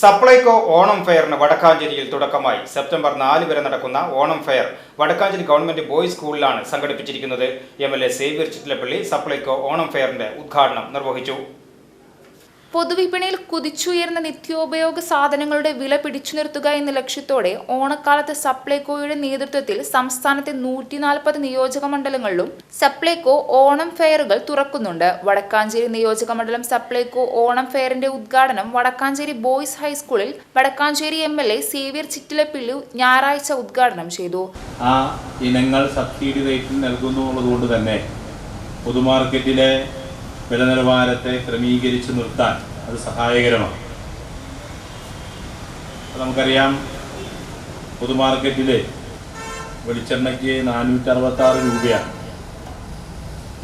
സപ്ലൈകോ ഓണം ഫെയറിന് വടക്കാഞ്ചേരിയിൽ തുടക്കമായി. സെപ്റ്റംബർ നാല് വരെ നടക്കുന്ന Onam fair Vadakkanchery government boys സ്കൂളിലാണ് സംഘടിപ്പിച്ചിരിക്കുന്നത്. M L A Xavier Chittilappally Supplyco Onam ഫെയറിന്റെ ഉദ്ഘാടനം നിർവഹിച്ചു. പൊതുവിപണിയിൽ കുതിച്ചുയർന്ന നിത്യോപയോഗ സാധനങ്ങളുടെ വില പിടിച്ചു നിർത്തുക എന്ന ലക്ഷ്യത്തോടെ ഓണക്കാലത്ത് സപ്ലൈകോയുടെ നേതൃത്വത്തിൽ സംസ്ഥാനത്തെ നൂറ്റി നാൽപ്പത് നിയോജക മണ്ഡലങ്ങളിലും സപ്ലൈകോ ഓണം ഫെയറുകൾ തുറക്കുന്നുണ്ട്. വടക്കാഞ്ചേരി നിയോജക മണ്ഡലം സപ്ലൈകോ ഓണം ഫെയറിന്റെ ഉദ്ഘാടനം വടക്കാഞ്ചേരി ബോയ്സ് ഹൈസ്കൂളിൽ Vadakkanchery M L A Xavier Chittilappilly ഞായറാഴ്ച ഉദ്ഘാടനം ചെയ്തു. ആ ഇനങ്ങൾ സബ്സിഡി റേറ്റിൽ നൽകുന്നു തന്നെ പൊതുമാർക്കറ്റിലെ വില നിലവാരത്തെ ക്രമീകരിച്ച് നിർത്താൻ അത് സഹായകരമാണ്. നമുക്കറിയാം പൊതുമാർക്കറ്റിലെ വെളിച്ചെണ്ണയ്ക്ക് നാനൂറ്റി അറുപത്താറ് രൂപയാണ്.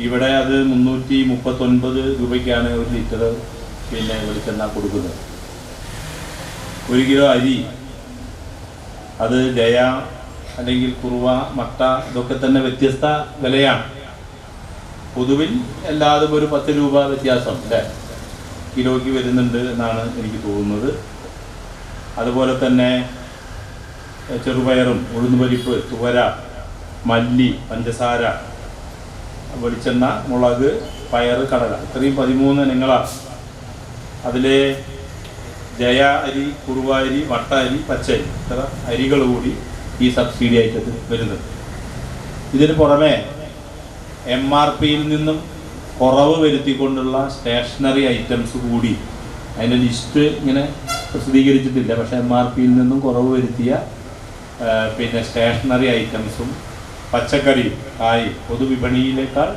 ഇവിടെ അത് മുന്നൂറ്റി മുപ്പത്തൊൻപത് രൂപയ്ക്കാണ് ഒരു ലിറ്റർ പിന്നെ വെളിച്ചെണ്ണ കൊടുക്കുന്നത്. ഒരു കിലോ അരി അത് ജയ അല്ലെങ്കിൽ കുറുവ മട്ട ഇതൊക്കെ തന്നെ വ്യത്യസ്ത വിലയാണ്. പൊതുവിൽ എല്ലാതും ഒരു പത്ത് രൂപ വ്യത്യാസം അല്ലേ? കിലോയ്ക്ക് വരുന്നുണ്ട് എന്നാണ് എനിക്ക് തോന്നുന്നത്. അതുപോലെ തന്നെ ചെറുപയറും ഉഴുന്നുപരിപ്പ് തുവര മല്ലി പഞ്ചസാര വെളിച്ചെണ്ണ മുളക് പയർ കടല ഇത്രയും പതിമൂന്ന് ഇനങ്ങളാണ്. അതിൽ ജയ അരി കുറുവ അരി വട്ട അരി പച്ച അരി ഇത്ര അരികൾ കൂടി ഈ സബ്സിഡി ആയിട്ട് വരുന്നത്. ഇതിന് പുറമെ എം ആർ പിയിൽ നിന്നും കുറവ് വരുത്തിക്കൊണ്ടുള്ള സ്റ്റേഷനറി ഐറ്റംസ് കൂടി അതിന്റെ ലിസ്റ്റ് ഇങ്ങനെ പ്രസിദ്ധീകരിച്ചിട്ടില്ല. പക്ഷേ എം ആർ പിയിൽ നിന്നും കുറവ് വരുത്തിയ പിന്നെ സ്റ്റേഷനറി ഐറ്റംസും പച്ചക്കറി ആയി പൊതുവിപണിയിലേക്കാൾ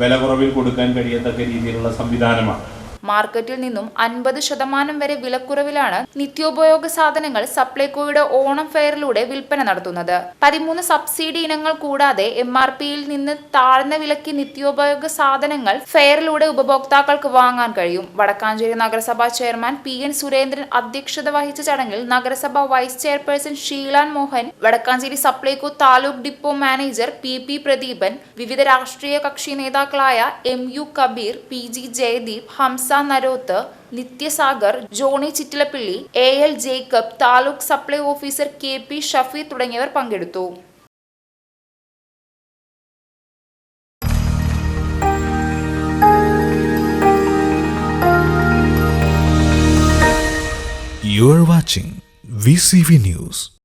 വില കുറവിൽ കൊടുക്കാൻ കഴിയത്തക്ക രീതിയിലുള്ള സംവിധാനമാണ്. മാർക്കറ്റിൽ നിന്നും അൻപത് ശതമാനം വരെ വിലക്കുറവിലാണ് നിത്യോപയോഗ സാധനങ്ങൾ സപ്ലൈകോയുടെ ഓണം ഫെയറിലൂടെ വിൽപ്പന നടത്തുന്നത്. പതിമൂന്ന് സബ്സിഡി ഇനങ്ങൾ കൂടാതെ എം ആർ പിയിൽ നിന്ന് താഴ്ന്ന വിലയ്ക്ക് നിത്യോപയോഗ സാധനങ്ങൾ ഫെയറിലൂടെ ഉപഭോക്താക്കൾക്ക് വാങ്ങാൻ കഴിയും. വടക്കാഞ്ചേരി നഗരസഭാ ചെയർമാൻ പി എൻ സുരേന്ദ്രൻ അധ്യക്ഷത വഹിച്ച ചടങ്ങിൽ നഗരസഭ vice chairperson Sheelan Mohan Vadakkanchery Supplyco taluk depot manager P P Pradeepan വിവിധ രാഷ്ട്രീയ കക്ഷി നേതാക്കളായ M U Kabeer P G Jayadeep Hamsa Naroth Nithyasagar Johny Chittilappilly A L Jacob taluk supply officer K P Shafi തുടങ്ങിയവർ പങ്കെടുത്തു You are watching VCV News.